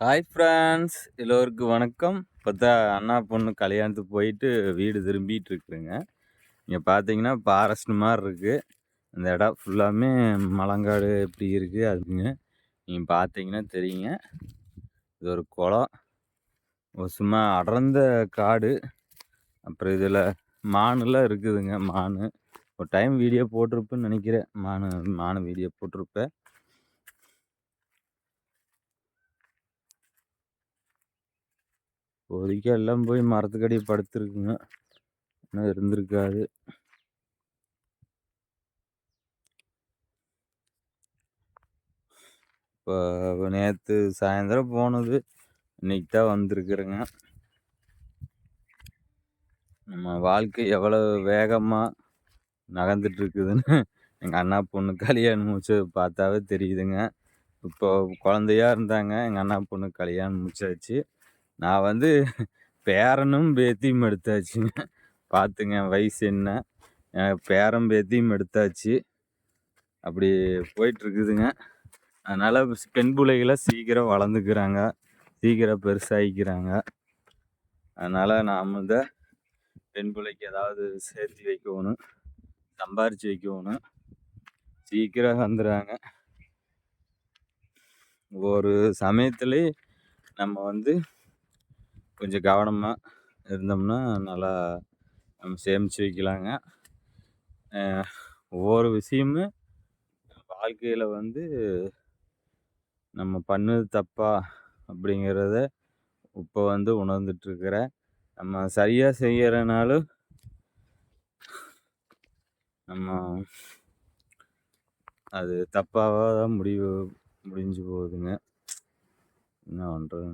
Hi friends எல்லோருக்கும் வணக்கம். பார்த்தா அண்ணா பொண்ணு கல்யாணத்துக்கு போயிட்டு வீடு திரும்பிட்டு இருக்குதுங்க இங்கே பார்த்தீங்கன்னா ஃபாரஸ்ட் மாதிரி இருக்குது அந்த இடம் ஃபுல்லாமே மலங்காடு எப்படி இருக்குது அதுங்க. நீங்கள் பார்த்தீங்கன்னா தெரியுங்க. இது ஒரு குளம். ஒரு சும்மா அடர்ந்த காடு. அப்புறம் இதில் மானுலாம் இருக்குதுங்க மான். ஒரு டைம் வீடியோ போட்டிருப்பேன்னு நினைக்கிறேன். மானு மானு வீடியோ போட்டிருப்பேன். இப்போதைக்கு எல்லாம் போய் மரத்துக்கடி படுத்துருக்குங்க. இன்னும் இருந்திருக்காது. இப்போ நேற்று சாயந்தரம் போனது. இன்னைக்கு தான் வந்திருக்குறேங்க. நம்ம வாழ்க்கை எவ்வளோ வேகமாக நகர்ந்துட்டுருக்குதுன்னு எங்கள் அண்ணா பொண்ணு கல்யாணம் முடிச்சு பார்த்தாவே தெரியுதுங்க. இப்போ குழந்தையா இருந்தாங்க. எங்கள் அண்ணா பொண்ணு கல்யாணம் முடிச்சாச்சு. நான் வந்து பேரனும் பேத்தியும் எடுத்தாச்சுங்க பார்த்துங்க வயசு என்ன. பேரன் பேத்தியும் எடுத்தாச்சு. அப்படி போயிட்டுருக்குதுங்க. அதனால் பெண் பிள்ளைகளை சீக்கிரம் வளர்ந்துக்கிறாங்க. சீக்கிரம் பெருசாகிக்கிறாங்க. அதனால் நாம் இந்த பெண் பிள்ளைக்கு ஏதாவது சேர்த்து வைக்கணும். சம்பாரித்து வைக்கணும். சீக்கிரம் வந்துடுறாங்க. ஒரு சமயத்துலேயே நம்ம வந்து கொஞ்சம் கவனமாக இருந்தோம்னா நல்லா நம்ம சேமித்து வைக்கலாங்க. ஒவ்வொரு விஷயமும் வாழ்க்கையில் வந்து நம்ம பண்ணது தப்பா அப்படிங்கிறத இப்போ வந்து உணர்ந்துட்டுருக்கிறேன் நம்ம சரியாக செய்கிறனாலும் நம்ம அது தப்பாக தான் முடிவு முடிஞ்சு போகுதுங்க. என்ன பண்ணுறது